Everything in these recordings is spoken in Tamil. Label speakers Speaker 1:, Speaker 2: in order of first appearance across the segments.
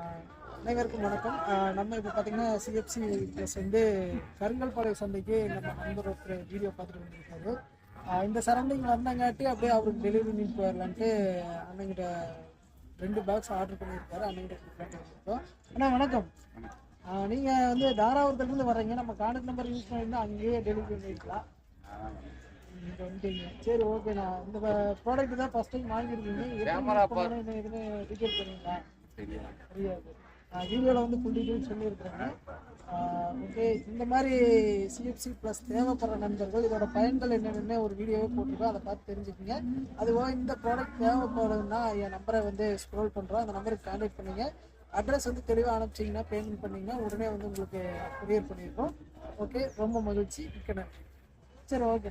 Speaker 1: அனைவருக்கும் வணக்கம். நம்ம இப்போ பார்த்தீங்கன்னா சிஎஃப்சி ப்ளஸ் வந்து கருங்கல்பாளைய சந்தைக்கு நம்ம நண்பர் ஒருத்தர் வீடியோ பார்த்துட்டு வந்துருக்காரு. இந்த சரௌண்டிங் வந்தங்காட்டி அப்படியே அவருக்கு டெலிவரி நீட் போயிடலான்ட்டு அண்ணங்கிட்ட ரெண்டு பாக்ஸ் ஆர்டர் பண்ணியிருக்காரு. அண்ணங்கிட்ட கொடுக்கலான்ட்டு அண்ணா வணக்கம். நீங்கள் வந்து தாராபுரத்துலேருந்து வர்றீங்க. நம்ம கான்டாக்ட் நம்பர் யூஸ் பண்ணியிருந்தா அங்கேயே டெலிவரி பண்ணிருக்கலாம் வந்துட்டீங்க. சரி ஓகேண்ணா இந்த ப்ராடக்ட் தான் ஃபர்ஸ்ட் டைம் வாங்கியிருக்கீங்க.
Speaker 2: Camera
Speaker 1: எப்படி யூஸ் எதுன்னு டீட்டெயில் வீடியோவில் வந்து ஃபுல் டீட்டெயில் ஓகே இந்த மாதிரி சிஎஃப்சி ப்ளஸ் தேவைப்படுற நண்பர்கள் இதோட பயன்கள் என்னென்னு ஒரு வீடியோவே போட்டிருக்கோம் அதை பார்த்து தெரிஞ்சுக்கோங்க. அதுபோக இந்த ப்ராடக்ட் தேவைப்படுதுன்னா என் நம்பரை வந்து ஸ்க்ரோல் பண்ணுறோம் அந்த நம்பருக்கு கான்டாக்ட் பண்ணுங்க. அட்ரஸ் வந்து தெளிவாக அனுப்பிச்சிங்கன்னா பேமெண்ட் பண்ணிங்கன்னா உடனே வந்து உங்களுக்கு கொரியர் பண்ணியிருக்கோம். ஓகே ரொம்ப மகிழ்ச்சி. மிக்க நன்றி. சரி ஓகே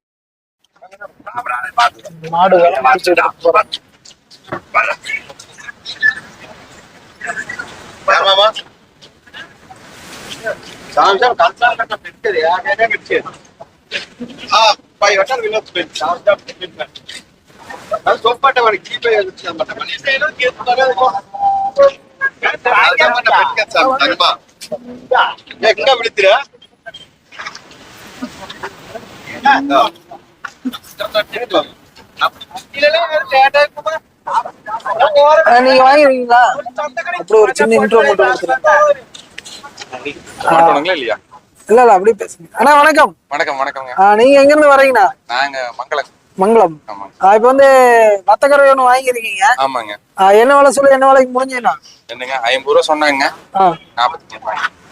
Speaker 1: மாடு வேலை முடிச்சுட்டு போகிறோம்
Speaker 2: எங்க விழுத்துற
Speaker 1: நீங்க வாங்கிருக்கீங்களா அப்படி ஒரு சின்ன இன்ட்ரோ மட்டும் கொடுத்துருங்க.
Speaker 2: மாட்டோனுங்களா இல்லையா?
Speaker 1: இல்ல இல்ல அப்படியே பேசுங்க. அண்ணா வணக்கம்.
Speaker 2: வணக்கம் வணக்கங்க
Speaker 1: ஆ, நீங்க எங்க இருந்து வரீங்கண்ணா
Speaker 2: நாங்க மங்களம்.
Speaker 1: மங்களம். இப்ப வந்து வத்தக்கரை ஒண்ணு வாங்கியிருக்கீங்க.
Speaker 2: ஆமாங்க.
Speaker 1: என்ன விலை சொல்லி என்ன விலைக்கு முடிஞ்சுண்ணா
Speaker 2: என்னங்க ஐம்பது ரூபா சொன்னாங்க.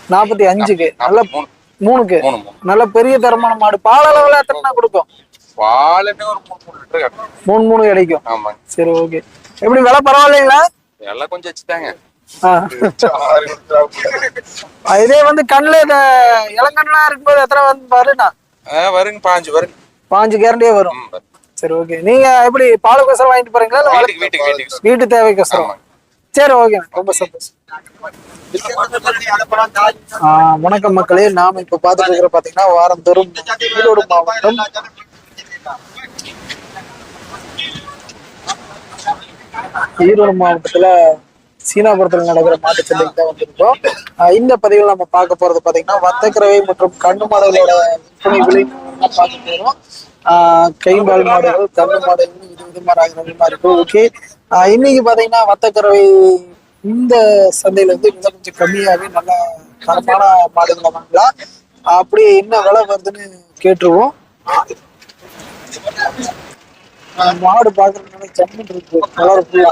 Speaker 2: நாற்பத்தி
Speaker 1: அஞ்சுக்கு. நல்ல
Speaker 2: மூணு.
Speaker 1: மூணுக்கு.
Speaker 2: மூணு மூணு.
Speaker 1: நல்ல பெரிய தரமான மாடு. பால் அளவுல எத்தனை கொடுக்கும்
Speaker 2: பாலுன்னு ஒரு மூணு மூணு லிட்டர் கட்டணும்
Speaker 1: மூணு மூணு கிடைக்கும்.
Speaker 2: ஆமாங்க.
Speaker 1: சரி ஓகே எப்படி விலை பரவாயில்லைங்களா?
Speaker 2: எல்லாம் கொஞ்சம் வச்சுட்டாங்க
Speaker 1: இதே வந்து கண்ணுல இந்த இளங்கண்ணா இருக்கும்போது எத்தனை வந்து வருண்ணா
Speaker 2: வருங்க பாஞ்சு வருங்க.
Speaker 1: பாஞ்சு கேரண்டியே வரும். சரி ஓகே நீங்க எப்படி பாலுக்கோசரம் வாங்கிட்டு போறீங்களா இல்ல
Speaker 2: வீட்டுக்கு
Speaker 1: வீட்டு தேவைக்கோசரம்? சரி ஓகே ரொம்ப சந்தோஷம். வணக்கம் மக்களே. நாம இப்ப பாத்துட்டு இருக்கிற பாத்தீங்கன்னா வாரந்தோறும் ஈரோடு மாவட்டம் ஈரோடு மாவட்டத்துல சீனாபுரத்தில் நடக்கிற மாட்டு சந்தைக்கு தான் வந்திருக்கோம் இந்த பதிவில் நம்ம பார்க்க போறது பாத்தீங்கன்னா வத்தக்கரவை மற்றும் கண்ணு மாடுகளோட விற்பனை விலை நம்ம பார்க்க போறோம். ஆஹ் கைம்பால் மாடுகள் கண்ணு மாடுகள் இது இது மாதிரி இருக்கும். ஓகே. இன்னைக்கு பாத்தீங்கன்னா வத்தக்கரவை இந்த சந்தையில வந்து இன்னும் கொஞ்சம் கம்மியாவே நல்ல தரமான மாடுகளை வாங்கலாம் அப்படியே என்ன விலை வருதுன்னு கேட்டுருவோம். மாடு பாக்குறதுனால ஜம்முன் இருக்கு. கலர் ஃபுல்லா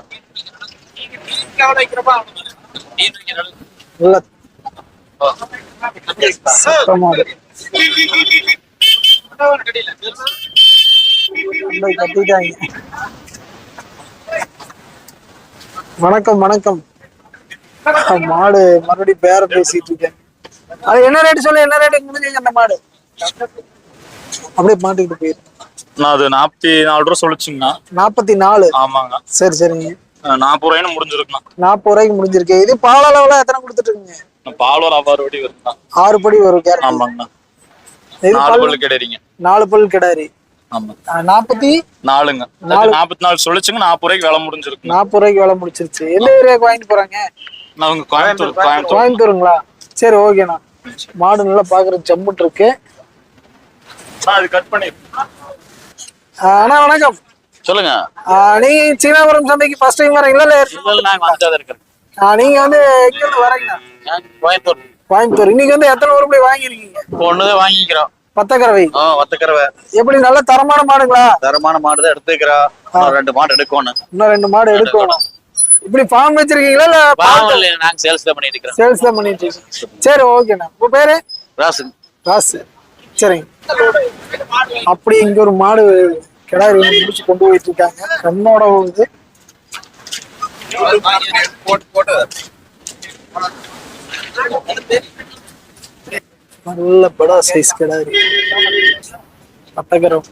Speaker 1: நல்ல மாடு கட்டிட்டாங்க. வணக்கம் வணக்கம். மாடு மறுபடியும் பேர பேசிட்டு இருக்கேன். அது என்ன ரேட் சொல்லு என்ன ரேட் முடிஞ்சீங்க அந்த மாடு? அப்படியே மாட்டிக்கிட்டு போயிரு.
Speaker 3: நான் அது நாற்பத்தி நாலு ரூபா சொல்லிச்சுங்கண்ணா.
Speaker 1: நாற்பத்தி நாலு?
Speaker 3: ஆமாங்க.
Speaker 1: சரி சரிங்க.
Speaker 3: நாற்பது ரூபாய்னு முடிஞ்சிருக்குண்ணா.
Speaker 1: நாற்பது ரூபாய்க்கு முடிஞ்சிருக்கு. இது பால் அளவுல எத்தனை கொடுத்துட்டு இருக்கீங்க
Speaker 3: பால் ஒரு ஆறு வட்டி வருதுண்ணா.
Speaker 1: ஆறு படி வரும் கேரட்.
Speaker 3: ஆமாங்கண்ணா. நாலு
Speaker 1: பல்
Speaker 3: கிடையாதுங்க
Speaker 1: நாலு பல்
Speaker 3: ஆமாங்க
Speaker 1: நாற்பத்தி
Speaker 3: நாலுங்க.
Speaker 1: நாலு.
Speaker 3: நாற்பத்தி நாலு சொல்லிச்சுங்க நாற்பது ரூபாய்க்கு விலை முடிஞ்சிருக்குண்ணா.
Speaker 1: நாற்பது ரூபாய்க்கு வேலை முடிச்சிருச்சு. எந்த ஏரியாவுக்கு வாங்கிட்டு போறாங்க?
Speaker 3: நான் அவங்க கோயம்புத்தூர் கோயம்புத்தூர்.
Speaker 1: கோயம்புத்தூருங்களா? சரி ஓகேண்ணா. மாடு நல்லா பாக்குறது ஜம்முன் இருக்கு.
Speaker 3: அது கட் பண்ணி
Speaker 1: அண்ணா வணக்கம்.
Speaker 3: சொல்லுங்க.
Speaker 1: நீங்க சீனாபுரம் சந்தைக்கு ஃபர்ஸ்ட் டைம் வரீங்களா இல்ல
Speaker 3: இல்ல நாங்க
Speaker 1: ஆஹ் நீங்க வந்து எங்க இருந்து வரீங்கண்ணா
Speaker 3: கோயம்புத்தூர்.
Speaker 1: கோயம்புத்தூர். இன்னைக்கு வந்து எத்தனை உருப்படி வாங்கியிருக்கீங்க?
Speaker 3: ஒண்ணுதான் வாங்கிக்கிறோம்.
Speaker 1: பத்தக்கரவை
Speaker 3: ஆ வத்தக்கரவை
Speaker 1: எப்படி நல்ல தரமான மாடுங்களா?
Speaker 3: தரமான மாடு தான் எடுத்துக்கிறா ரெண்டு மாடு எடுக்கணும்.
Speaker 1: இன்னும் ரெண்டு மாடு எடுக்கணும். இப்படி ஃபார்ம் வச்சிருக்கீங்களா இல்ல
Speaker 3: நாங்க சேல்ஸ் தான் பண்ணிட்டு இருக்கிறோம்.
Speaker 1: சேல்ஸ் தான் பண்ணிட்டு இருக்கீங்க சரி ஓகேண்ணா உங்க பேரு?
Speaker 3: ராசு.
Speaker 1: ராசு. சரிங்க. அப்படி இங்க ஒரு மாடு கிடாரி முடிச்சு கொண்டு போயிட்டு இருக்காங்க. கண்ணோட வந்து நல்ல படா சைஸ் கிடாரி. அத்தகரம்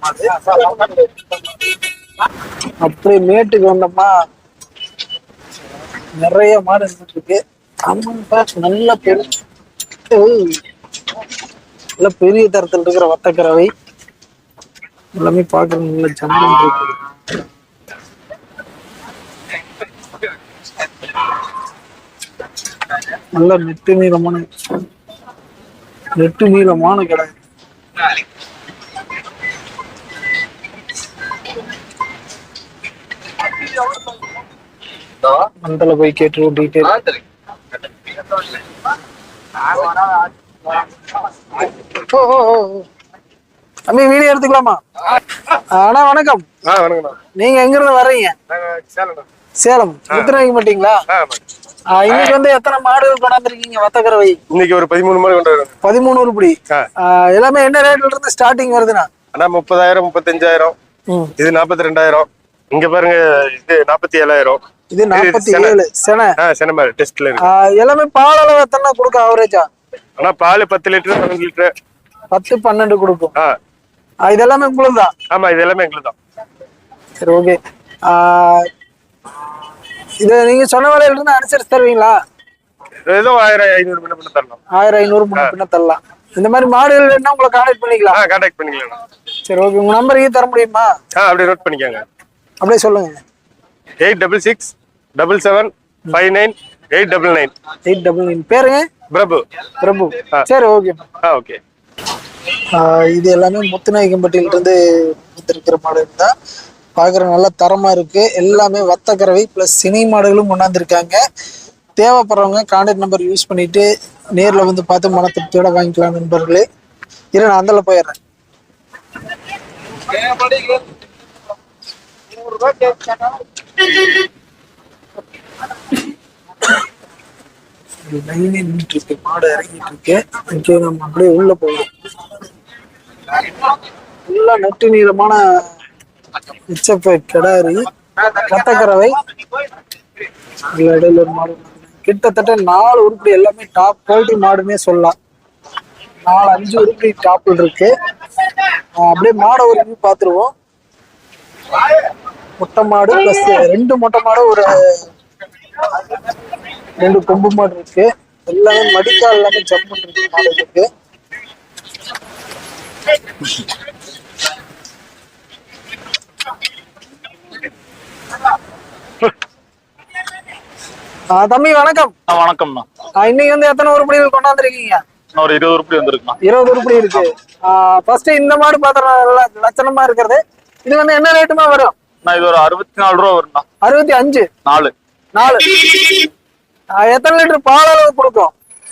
Speaker 1: அப்படியே மேட்டுக்கு வந்தோம்னா நிறைய மாடு இருந்துட்டு இருக்கு நல்ல பெரிய நல்ல பெரிய தரத்தில் இருக்கிற வத்தக்கரவை எல்லாமே பார்க்கறது நல்ல ஜம்மன் இருக்கு. நல்ல நெட்டு நீளமான நெட்டு நீளமான கடை. மண்டல போய் கேட்டு டீட்டெயில் ஓ ஓ ஓ. தம்பி வீடியோ எடுத்துக்கலாமா? அண்ணா வணக்கம். நீங்க எங்க இருந்து வர்றீங்க சேலம். முத்துராங்க மாட்டீங்களா. இன்னைக்கு வந்து எத்தனை மாடுகள் கொண்டாந்துருக்கீங்க வத்தக்கரவை
Speaker 4: இன்னைக்கு ஒரு பதிமூணு மணி கொண்டு வரோம்
Speaker 1: பதிமூணு உருப்படி. எல்லாமே என்ன ரேட்ல இருந்து ஸ்டார்டிங் வருதுண்ணா?
Speaker 4: அண்ணா முப்பதாயிரம் முப்பத்தஞ்சாயிரம். இது நாற்பத்தி ரெண்டாயிரம் இங்க பாருங்க இது நாற்பத்தி ஏழாயிரம்
Speaker 1: இது நாற்பத்தி
Speaker 4: சென.
Speaker 1: ஏழு சென
Speaker 4: ஆ சென்னமாரி டெஸ்ட்ல
Speaker 1: எல்லாமே பால் அளவு எத்தனை கொடுக்கும் ஆவரேஜா
Speaker 4: ஆனா பால் பத்து லிட்டர் பதினஞ்சு லிட்டர்.
Speaker 1: பத்து பன்னெண்டு கொடுக்கும். இது எல்லாமே உங்களுக்கு தான்
Speaker 4: ஆமா இது எல்லாமே எங்களுக்கு தான்
Speaker 1: சரி ஓகே இது நீங்க சொன்ன விலையில இருந்து அனுசரிச்சு தருவீங்களா?
Speaker 4: ஏதோ ஆயிரம் ஐநூறு மணி பண்ண தரலாம்.
Speaker 1: ஆயிரம் ஐநூறு முன்ன பின்ன தரலாம். இந்த மாதிரி மாடுகள் வேணா உங்களை கான்டாக்ட் பண்ணிக்கலாம்.
Speaker 4: ஆ கான்டாக்ட் பண்ணிக்கலாம்
Speaker 1: சரி ஓகே உங்க நம்பர் தர முடியுமா?
Speaker 4: ஆ அப்படியே நோட் பண்ணிக்கோங்க.
Speaker 1: அப்படியே சொல்லுங்க.
Speaker 4: Eight double six double seven five nine eight double nine.
Speaker 1: Eight double nine. பேருங்க?
Speaker 4: பிரபு.
Speaker 1: பிரபு. சரி ஓகே
Speaker 4: ஆ ஓகே
Speaker 1: இது எல்லாமே முத்துநாயக்கம்பட்டியில இருந்து வந்திருக்கிற மாடுகள் தான். பார்க்குற நல்ல தரமா இருக்கு. எல்லாமே வத்தக்கறவை ப்ளஸ் சினை மாடுகளும் கொண்டாந்துருக்காங்க. தேவைப்படுறவங்க கான்டாக்ட் நம்பர் யூஸ் பண்ணிட்டு நேர்ல வந்து பார்த்து மன திருப்தியோட வாங்கிக்கலாம் நண்பர்களே. இரு நான் அந்தல போயிடுறேன். லைனே நின்றுட்டு இருக்கு மாடு இறங்கிட்டு இருக்கு இங்கே நம்ம அப்படியே உள்ள போயிடும் ஃபுல்லா நட்டு நீளமான உச்சப்பை கிடாரி கத்தக்கரவை இடையில ஒரு மாடு கிட்டத்தட்ட நாலு உருப்படி எல்லாமே டாப் குவாலிட்டி மாடுன்னே சொல்லலாம். நாலு அஞ்சு உருப்படி டாப்ல இருக்கு. அப்படியே மாடை ஒரு பார்த்துருவோம். மொட்டை மாடு பிளஸ் ரெண்டு மொட்டை மாடு ஒரு ரெண்டு கொம்பு மாடு இருக்கு. எல்லாமே மடிக்கால் எல்லாமே ஜம்ப் இருக்கு மாடு இருக்கு. தம்பி வணக்கம்.
Speaker 3: வணக்கம்ண்ணா.
Speaker 1: இன்னைக்கு வந்து எத்தனை உருப்படிகள் கொண்டாந்துருக்கீங்க?
Speaker 3: ஒரு இருபது உருப்படி வந்திருக்குண்ணா.
Speaker 1: இருபது உருப்படி இருக்கு. ஃபர்ஸ்ட் இந்த மாடு பார்த்தா லட்சணமா இருக்கிறது. இது வந்து என்ன ரேட்டுமா வரும்?
Speaker 3: நான் இது ஒரு அறுபத்தி நாலு ரூபா வரும்ண்ணா
Speaker 1: அறுபத்தி அஞ்சு?
Speaker 3: நாலு.
Speaker 1: நாலு. எத்தனை லிட்டர் பால் அளவு கொடுக்கும்?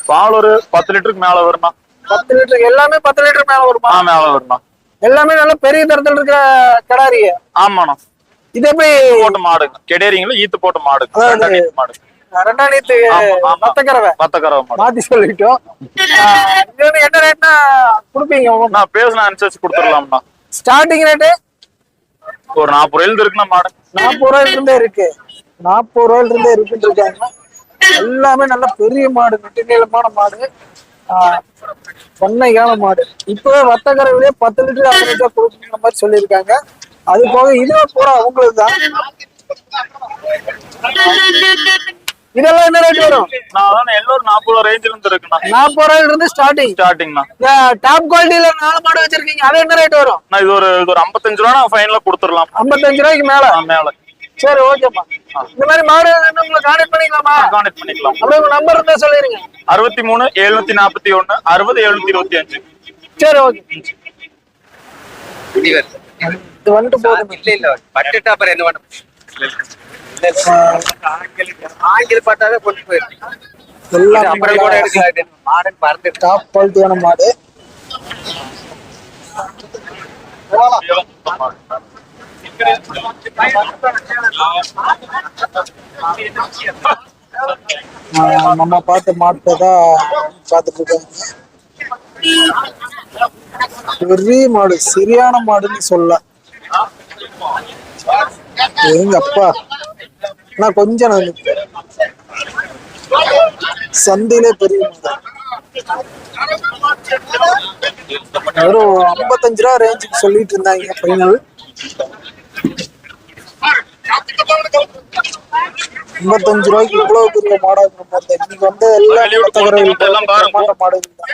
Speaker 3: பால் ஒரு பத்து லிட்டருக்கு மேல வரும்ண்ணா
Speaker 1: பத்து லிட்டர் எல்லாமே பத்து லிட்டர் மேல வருமா?
Speaker 3: மேல வரும்ண்ணா
Speaker 1: எல்லாமே நல்ல பெரிய தரத்தில் இருக்கிற கிடாரி
Speaker 3: ஆமாண்ணா.
Speaker 1: இது எப்படி?
Speaker 3: போட்ட மாடுங்க. கெடேரிங்களா ஈத்து போட்ட மாடு மாடு.
Speaker 1: ரெண்டாம் நீத்து
Speaker 3: பத்தக்கரவை மாடு.
Speaker 1: மாத்தி சொல்லிட்டோம். என்ன ரேட்னா கொடுப்பீங்க
Speaker 3: நான் பேசின அனுசரிச்சு கொடுத்துடலாம்ண்ணா.
Speaker 1: ஸ்டார்டிங் ரேட்டு
Speaker 3: ஒரு நாற்பது ரூபாயில இருக்குண்ணா மாடு.
Speaker 1: நாற்பது ரூபாயில இருந்தே இருக்கு. நாற்பது ரூபாயில இருந்தே இருக்குன்னு இருக்காங்க எல்லாமே நல்ல பெரிய மாடு நெட்டு நீளமான மாடு பண்ணையான மாடு. இப்பவே வத்தக்கரையிலே பத்து லிட்டர் ஐம்பது லிட்டர் கொடுக்குற மாதிரி சொல்லியிருக்காங்க. அது போக இதுவே பூரா உங்களுக்கு தான். இதெல்லாம் என்ன ரேட் வரும்?
Speaker 3: எல்லோரும் நாற்பது ரேஞ்சில் இருந்து இருக்குண்ணா.
Speaker 1: நாற்பது ரூபாயில இருந்து ஸ்டார்டிங்
Speaker 3: ஸ்டார்டிங்ண்ணா
Speaker 1: டாப் குவாலிட்டியில நாலு மாடு வச்சிருக்கீங்க அது என்ன ரேட் வரும்?
Speaker 3: நான் இது ஒரு ஒரு ஐம்பத்தஞ்சு ரூபா நான் ஃபைனலா கொடுத்துடலாம்.
Speaker 1: ஐம்பத்தஞ்சு ரூபாய்க்கு மேல?
Speaker 3: மேல.
Speaker 1: சரி ஓகேப்பா இந்த மாதிரி மாடு வேணும்னா உங்களை கான்டாக்ட் பண்ணிக்கலாமா
Speaker 3: கான்டெக்ட் பண்ணிக்கலாம்
Speaker 1: அப்படியே உங்க நம்பர் இருந்தா சொல்லிருங்க
Speaker 3: அறுபத்தி மூணு எழுநூத்தி நாற்பத்தி ஒண்ணு அறுபது எழுநூத்தி இருபத்தி அஞ்சு
Speaker 1: சரி ஓகே இது வந்துட்டு போதும்
Speaker 2: இல்ல இல்ல பட்டுட்டு அப்புறம் என்ன பண்ண ஆங்கில பட்டாவே கொண்டு போயிருக்கு
Speaker 1: எல்லாம்
Speaker 2: அப்புறம் கூட எடுக்கலாம் மாடன் பறந்து
Speaker 1: டாப் குவாலிட்டியான மாடு ஆஹ் நம்ம பார்த்த மாட்டை தான் பார்த்துட்டு இருக்காங்க பெரிய மாடு சரியான மாடுன்னு சொல்ல. எங்க அப்பா நான் கொஞ்சம் நான் சந்தையிலே பெரிய மாடு. ஒரு ஐம்பத்தஞ்சு ரூபா ரேஞ்சுக்கு சொல்லிட்டு இருந்தாங்க ஃபைனல் ஐம்பத்தஞ்சு ரூபாய்க்கு இவ்வளவு பெரிய மாடா இருக்கிற மாதிரி இன்னைக்கு வந்து எல்லா
Speaker 3: எல்லாம்
Speaker 1: மாடுகள் தான்.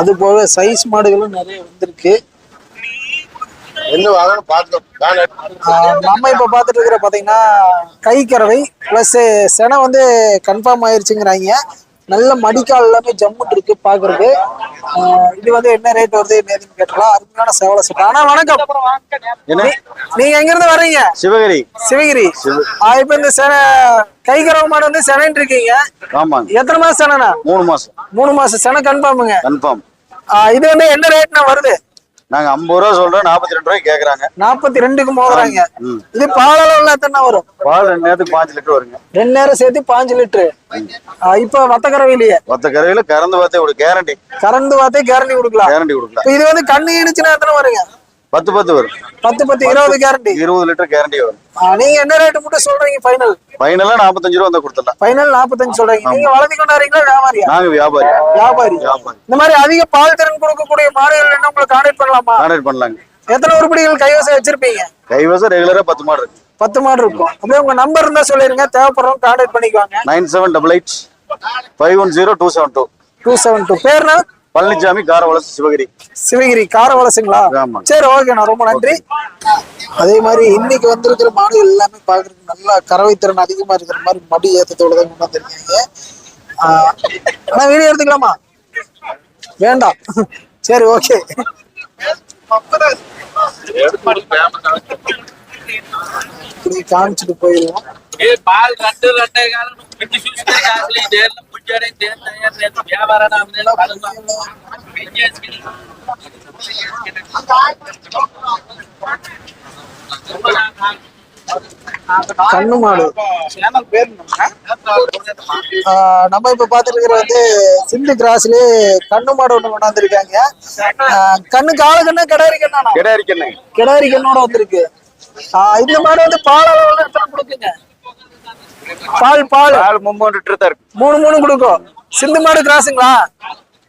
Speaker 1: அது போக சைஸ் மாடுகளும் நிறைய வந்திருக்கு. நம்ம இப்ப பாத்துட்டு இருக்கிற பாத்தீங்கன்னா கை கறவை பிளஸ் செனை வந்து கன்ஃபார்ம் ஆயிருச்சுங்கிறாங்க. நல்ல மடிக்கால் எல்லாமே ஜம்முட்டு இருக்கு பாக்குறது இது வந்து என்ன ரேட் வருது என்னதுன்னு கேட்டலாம் அருமையான சேவலை செட் ஆனா வணக்கம். நீங்க எங்க இருந்து வர்றீங்க?
Speaker 4: சிவகிரி.
Speaker 1: சிவகிரி. இப்ப இந்த சென கை கறவை மாடு வந்து செனைன்னு இருக்கீங்க.
Speaker 4: ஆமாங்க.
Speaker 1: எத்தனை மாசம் செனைண்ணா?
Speaker 4: மூணு மாசம்.
Speaker 1: மூணு மாசம். செனை கன்ஃபார்முங்க
Speaker 4: கன்ஃபார்ம்
Speaker 1: இது வந்து என்ன ரேட்னா வருது?
Speaker 4: நாங்க ஐம்பது ரூபா சொல்றோம் நாற்பத்தி ரெண்டு ரூபாய்க்கு கேக்குறாங்க.
Speaker 1: நாற்பத்தி ரெண்டுக்கு மோதுறாங்க.
Speaker 4: ம்.
Speaker 1: இது பாலளவுல எத்தனை வரும்?
Speaker 4: பால் ரெண்டு நேரத்துக்கு பாஞ்சு லிட்டர் வருங்க.
Speaker 1: ரெண்டு நேரம் சேர்த்து பாஞ்சு லிட்டரு. இப்ப வத்த கறவையிலேயே
Speaker 4: மொத்த கரையில கறந்து பார்த்தே ஒரு கேரண்டி
Speaker 1: கறந்து பார்த்தே கேரண்டி கொடுக்கலாம்.
Speaker 4: கேரண்டி கொடுக்கலாம்.
Speaker 1: இது வந்து கண்ணு இடிச்சுன்னா எத்தனை வருங்க?
Speaker 4: பத்து பத்து வரும்.
Speaker 1: பத்து பத்து இருபது கேரண்டி
Speaker 4: இருபது லிட்டர் கேரண்டி வரும்.
Speaker 1: நீங்க என்ன ரேட்டு மட்டும் சொல்றீங்க ஃபைனல்
Speaker 4: ஃபைனலா நாற்பத்தஞ்சு ரூபா வந்து கொடுத்துடலாம்.
Speaker 1: ஃபைனல் நாற்பத்தஞ்சு சொல்றீங்க. நீங்க வளர்த்தி கொண்டாடுறீங்களா வியாபாரியா?
Speaker 4: நாங்க வியாபாரி.
Speaker 1: வியாபாரி.
Speaker 4: வியாபாரி.
Speaker 1: இந்த மாதிரி அதிக பால் திறன் கொடுக்கக்கூடிய மாடுகள் என்ன உங்களை கான்டாக்ட் பண்ணலாமா?
Speaker 4: கான்டாக்ட் பண்ணலாங்க.
Speaker 1: எத்தனை உருப்படிகள் கைவசம் வச்சிருப்பீங்க?
Speaker 4: கைவசம் ரெகுலரா பத்து மாடு இருக்கு.
Speaker 1: பத்து மாடு இருக்கும். அப்படியே உங்க நம்பர் இருந்தா சொல்லிருங்க. தேவைப்படுறவங்க கான்டாக்ட் பண்ணிக்குவாங்க.
Speaker 4: Nine seven double eight five one zero two seven two.
Speaker 1: Two seven two. பேர்னா?
Speaker 4: பழனிசாமி காரவளசு சிவகிரி.
Speaker 1: சிவகிரி கார வலசுங்களா
Speaker 4: ஆமா.
Speaker 1: சரி ஓகேண்ணா ரொம்ப நன்றி. அதே மாதிரி இன்னைக்கு வந்திருக்கிற மாடுகள் எல்லாமே பாக்குறதுக்கு நல்லா கறவை திறன் அதிகமா இருக்கிற மாதிரி மடி ஏத்தத்தோட தான் கொண்டு வந்திருக்கீங்க ஆஹ் அண்ணா வீடியோ எடுத்துக்கலாமா? வேண்டாம். சரி ஓகே. இப்படி காமிச்சிட்டு போயிடுவோம்.
Speaker 2: పాలు రెండు రెండే కాదు పెట్టి చూస్తే కాదు దేని పుట్టారే దేని తయారు లేదు వ్యాపారాన్ని
Speaker 1: கண்ணு மாடு ஆஹ் நம்ம இப்ப பாத்துட்டு இருக்கிற வந்து சிந்து கிராஸ்லயே கண்ணு மாடு ஒண்ணு கொண்டாந்துருக்காங்க ஆஹ் கண்ணு கால கண்ணு கிடாரி கண்ணா
Speaker 4: கிடையாது என்ன
Speaker 1: கிடாரி கண்ணோட வந்திருக்கு ஆஹ் இந்த மாடு வந்து பால் அளவுல எத்தனை கொடுக்குங்க பால் பால்.
Speaker 4: பால் மும்மூணு லிட்டர் தான் இருக்கு.
Speaker 1: மூணு மூணு கொடுக்கும் சிந்து மாடு கிராஸுங்களா?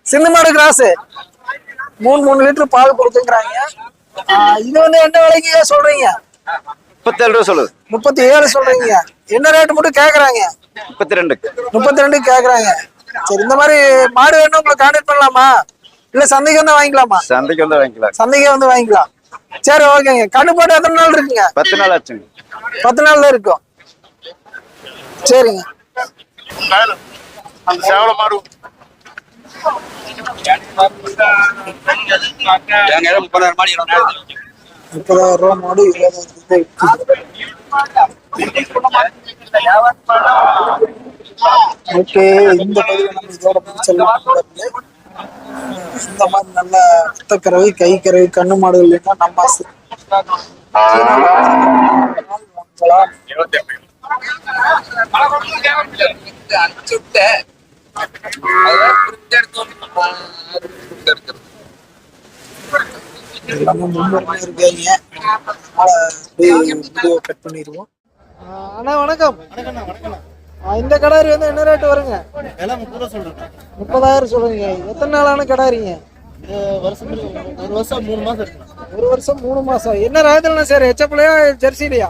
Speaker 1: சிந்து மாடு கிராஸ். மூணு மூணு லிட்டர் பால் கொடுக்குங்கிறாங்க. ஆஹ் இது வந்து என்ன விலைக்கு சொல்றீங்க?
Speaker 4: முப்பத்தேழு ரூபா சொல்லுது.
Speaker 1: முப்பத்தி ஏழு சொல்றீங்க. என்ன ரேட் மட்டும் கேக்குறாங்க?
Speaker 4: முப்பத்தி ரெண்டு
Speaker 1: முப்பத்தி ரெண்டு கேக்குறாங்க. சரி இந்த மாதிரி மாடு வேணும் உங்களை கான்டாக்ட் பண்ணலாமா? இல்ல சந்தைக்கு வந்து வாங்கிக்கலாமா?
Speaker 4: சந்தைக்கு வந்து வாங்கிக்கலாம்.
Speaker 1: சந்தைக்கே வந்து வாங்கிக்கலாம். சரி ஓகேங்க. கண்ணு போட்டு எத்தனை நாள் இருக்குங்க?
Speaker 4: பத்து நாள் ஆச்சுங்க.
Speaker 1: பத்து நாள் தான் இருக்கும். சரிங்க.
Speaker 3: அந்த சேவல மாடு.
Speaker 2: முப்பதாயிரம்
Speaker 1: ரூபா மாடு ஓகே இந்த பதிவு நம்ம இதோட முடிச்சிடலாம். இந்த மாதிரி நல்ல ரத்தக்கறவை கை கறவை கண்ணு மாடுகள் எல்லாம் நம்ம ஆசை. அண்ணா வணக்கம். இந்த கடாரி வந்து என்ன ரேட் வருங்க? முப்பதாயிரம் சொல்றீங்க. எத்தனை நாளான கடாரிங்க?
Speaker 5: ஒரு வருஷம் மூணு மாசம்
Speaker 1: ஒரு வருஷம் மூணு மாசம். என்ன ராஜலண்ணா சார்? ஹெச்எப்லையா ஜெர்சிலையா?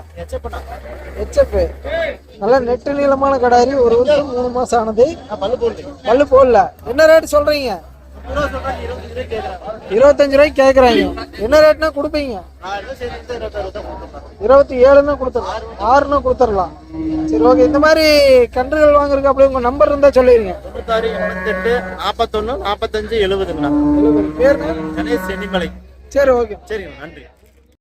Speaker 1: ஹெச்எப் நல்ல நெட்டு நீளமான கடாரி ஒரு வருஷம் மூணு மாசம் ஆனது. பல்லு போடல. என்ன ரேட் சொல்றீங்க? இருபத்தஞ்சு ரூபாய்க்கு கேக்குறாங்க. என்ன ரேட்னா கொடுப்பீங்க? இருபத்தி ஏழுன்னா கொடுத்துடலாம். ஆறுனா கொடுத்துடலாம். சரி ஓகே இந்த மாதிரி கன்றுகள் வாங்குறதுக்கு அப்படியே உங்க நம்பர் இருந்தா சொல்லிடுங்க
Speaker 5: தொண்ணூத்தாறு எண்பத்தெட்டு நாற்பத்தொன்னு நாற்பத்தஞ்சு எழுபதுங்கண்ணா
Speaker 1: பேருங்க
Speaker 5: கணேஷ் சென்னிமலை.
Speaker 1: சரி ஓகே
Speaker 5: சரிங்க நன்றி.